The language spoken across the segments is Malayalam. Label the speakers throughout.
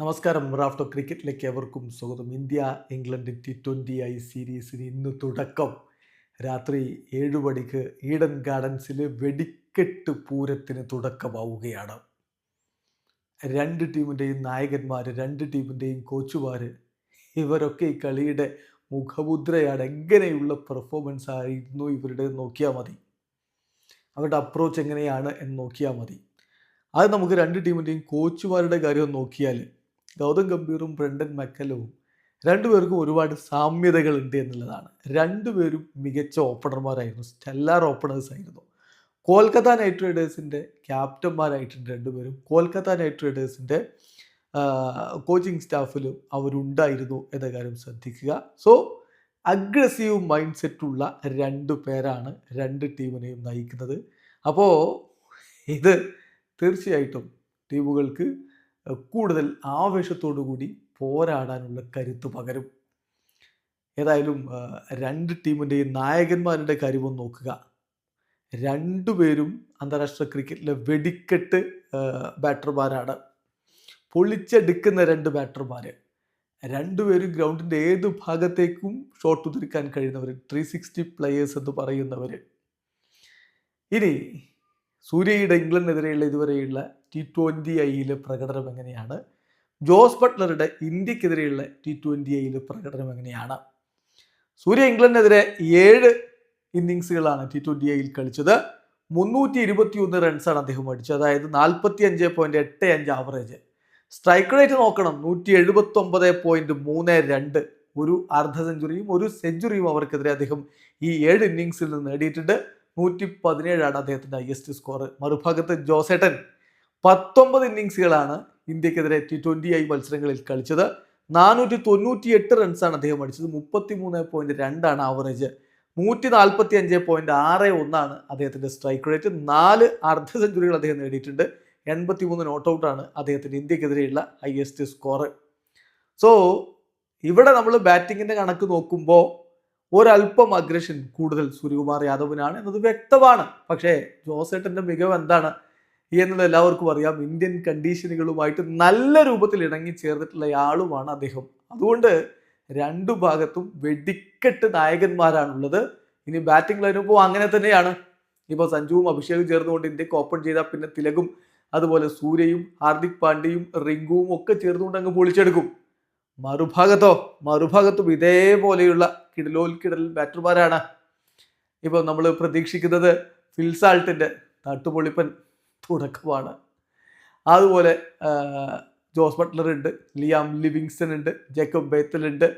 Speaker 1: നമസ്കാരം. റാഫ്റ്റോ ക്രിക്കറ്റിലേക്ക് എവർക്കും സ്വാഗതം. India England T twenty I സീരീസിന് ഇന്ന് തുടക്കം. രാത്രി ഏഴ് മണിക്ക് ഈഡൻ ഗാർഡൻസിൽ വെടിക്കെട്ട് പൂരത്തിന് തുടക്കമാവുകയാണ്. രണ്ട് ടീമിന്റെയും നായകന്മാർ രണ്ട് ടീമിന്റെയും കോച്ചുമാർ ഇവരൊക്കെ ഈ കളിയുടെ മുഖമുദ്രയാണ്. എങ്ങനെയുള്ള പെർഫോമൻസ് ആയിരുന്നു ഇവരുടെ നോക്കിയാൽ മതി. അവരുടെ അപ്രോച്ച് എങ്ങനെയാണ് എന്ന് നോക്കിയാൽ മതി. അത് നമുക്ക് രണ്ട് ടീമിന്റെയും കോച്ചുമാരുടെ കാര്യം നോക്കിയാൽ ഗൗതം ഗംഭീറും ബ്രണ്ടൻ മക്കലവും രണ്ടുപേർക്കും ഒരുപാട് സാമ്യതകളുണ്ട് എന്നുള്ളതാണ്. രണ്ടുപേരും മികച്ച ഓപ്പണർമാരായിരുന്നു. സ്റ്റെല്ലാർ ഓപ്പണേഴ്സ് ആയിരുന്നു. കോൽക്കത്ത നൈറ്റ് റൈഡേഴ്സിന്റെ ക്യാപ്റ്റന്മാരായിട്ടുണ്ട് രണ്ടുപേരും. കോൽക്കത്ത നൈറ്റ് റൈഡേഴ്സിന്റെ കോച്ചിങ് സ്റ്റാഫിലും അവരുണ്ടായിരുന്നു എന്ന കാര്യം ശ്രദ്ധിക്കുക. സോ അഗ്രസീവ് മൈൻഡ് സെറ്റുള്ള രണ്ട് പേരാണ് രണ്ട് ടീമിനെയും നയിക്കുന്നത്. അപ്പോൾ ഇത് തീർച്ചയായിട്ടും ടീമുകൾക്ക് കൂടുതൽ ആവേശത്തോടു കൂടി പോരാടാനുള്ള കരുത്ത് പകരും. ഏതായാലും രണ്ട് ടീമിന്റെയും നായകന്മാരുടെ കാര്യവും നോക്കുക. രണ്ടുപേരും അന്താരാഷ്ട്ര ക്രിക്കറ്റിലെ വെടിക്കെട്ട് ബാറ്റർമാരാണ്. പൊളിച്ചെടുക്കുന്ന രണ്ട് ബാറ്റർമാർ രണ്ടുപേരും ഗ്രൗണ്ടിന്റെ ഏത് ഭാഗത്തേക്കും ഷോട്ട് ഉതിരിക്കാൻ കഴിയുന്നവർ ത്രീ സിക്സ്റ്റി പ്ലെയേഴ്സ് എന്ന് പറയുന്നവർ ഇനി സൂര്യയുടെ ഇംഗ്ലണ്ടിനെതിരെയുള്ള ഇതുവരെയുള്ള ടി ട്വന്റി ഐയിലെ പ്രകടനം എങ്ങനെയാണ്? ജോസ് ബട്ട്ലറുടെ ഇന്ത്യക്കെതിരെയുള്ള ടി ട്വന്റി ഐയിലെ പ്രകടനം എങ്ങനെയാണ്? സൂര്യ ഇംഗ്ലണ്ടിനെതിരെ ഏഴ് ഇന്നിങ്സുകളാണ് ടി ട്വന്റി ഐയിൽ കളിച്ചത്. മുന്നൂറ്റി ഇരുപത്തി ഒന്ന് റൺസാണ് അദ്ദേഹം അടിച്ചത്. അതായത് നാൽപ്പത്തി അഞ്ച് പോയിന്റ് എട്ട് അഞ്ച് ആവറേജ് സ്ട്രൈക്ക് റേറ്റ് നോക്കണം. നൂറ്റി എഴുപത്തി ഒമ്പത് പോയിന്റ് മൂന്ന് രണ്ട്. ഒരു അർദ്ധ സെഞ്ചുറിയും ഒരു സെഞ്ചുറിയും അവർക്കെതിരെ അദ്ദേഹം ഈ ഏഴ് ഇന്നിങ്സിൽ നിന്ന് നേടിയിട്ടുണ്ട്. നൂറ്റി പതിനേഴാണ് അദ്ദേഹത്തിന്റെ ഹയസ്റ്റ് സ്കോർ മറുഭാഗത്ത് ജോസേട്ടൻ പത്തൊമ്പത് ഇന്നിങ്സുകളാണ് ഇന്ത്യക്കെതിരെ ടി ട്വന്റി ഐ മത്സരങ്ങളിൽ കളിച്ചത്. നാനൂറ്റി തൊണ്ണൂറ്റി എട്ട് റൺസാണ് അദ്ദേഹം അടിച്ചത്. മുപ്പത്തി മൂന്ന് പോയിന്റ് രണ്ടാണ് ആവറേജ് നൂറ്റി നാൽപ്പത്തി അഞ്ച് പോയിന്റ് ആറ് ഒന്നാണ് അദ്ദേഹത്തിന്റെ സ്ട്രൈക്ക് റേറ്റ് നാല് അർദ്ധ സെഞ്ചുറികൾ അദ്ദേഹം നേടിയിട്ടുണ്ട്. എൺപത്തി മൂന്ന് നോട്ട് ഔട്ടാണ് അദ്ദേഹത്തിന്റെ ഇന്ത്യക്കെതിരെയുള്ള ഹയസ്റ്റ് സ്കോർ സോ ഇവിടെ നമ്മൾ ബാറ്റിങ്ങിന്റെ കണക്ക് നോക്കുമ്പോൾ ഒരല്പം അഗ്രഷൻ കൂടുതൽ സൂര്യകുമാർ യാദവിനാണ് എന്നത് വ്യക്തമാണ്. പക്ഷേ ജോസേട്ടന്റെ മികവ് എന്താണ്? എന്നുള്ളത് എല്ലാവർക്കും അറിയാം. ഇന്ത്യൻ കണ്ടീഷനുകളുമായിട്ട് നല്ല രൂപത്തിൽ ഇണങ്ങി ചേർന്നിട്ടുള്ള ആളുമാണ് അദ്ദേഹം. അതുകൊണ്ട് രണ്ടു ഭാഗത്തും വെടിക്കെട്ട് നായകന്മാരാണുള്ളത്. ഇനി ബാറ്റിംഗ് ലൈനപ്പോ അങ്ങനെ തന്നെയാണ്. ഇപ്പോൾ സഞ്ജുവും അഭിഷേകും ചേർന്നുകൊണ്ട് ഇന്ത്യയ്ക്ക് ഓപ്പൺ ചെയ്താൽ പിന്നെ തിലകും അതുപോലെ സൂര്യയും ഹാർദിക് പാണ്ഡ്യയും റിങ്കുവും ഒക്കെ ചേർന്നുകൊണ്ട് അങ്ങ് പൊളിച്ചെടുക്കും. മറുഭാഗത്തോ മറുഭാഗത്തും ഇതേപോലെയുള്ള കിടലോൽ കിടൽ ബാറ്റർമാരാണ് ഇപ്പോൾ നമ്മൾ പ്രതീക്ഷിക്കുന്നത് ഫിൽസാൾട്ടിന്റെ തട്ടുപൊളിപ്പൻ തുടക്കമാണ്. അതുപോലെ ജോസ് ബട്ട്ലർ ഉണ്ട് ലിയാം ലിവിങ്സൺ ഉണ്ട് ജേക്കബ് ബേത്തൽ ഉണ്ട്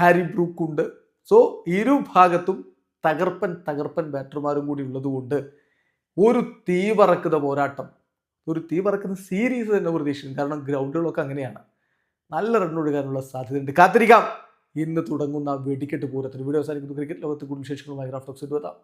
Speaker 1: ഹാരി ബ്രൂക്ക് ഉണ്ട് സോ ഇരു ഭാഗത്തും തകർപ്പൻ തകർപ്പൻ ബാറ്റർമാരും കൂടി ഉള്ളതുകൊണ്ട് ഒരു തീ പറക്കുന്ന പോരാട്ടം ഒരു തീ പറക്കുന്ന സീരീസ് തന്നെ പ്രതീക്ഷിക്കും കാരണം ഗ്രൗണ്ടുകളൊക്കെ അങ്ങനെയാണ്. നല്ല റണ്ണൊഴുകാനുള്ള സാധ്യതയുണ്ട്. കാത്തിരിക്കാം. ഇന്ന് തുടങ്ങുന്ന വെടിക്കെട്ട് പൂരത്തിന് വീഡിയോ അവസാനിക്കുന്നു. ക്രിക്കറ്റ് ലോകത്ത് കൂടുതൽ വിശേഷങ്ങളുമായി റാഫ്റ്റോക്സ് എത്താം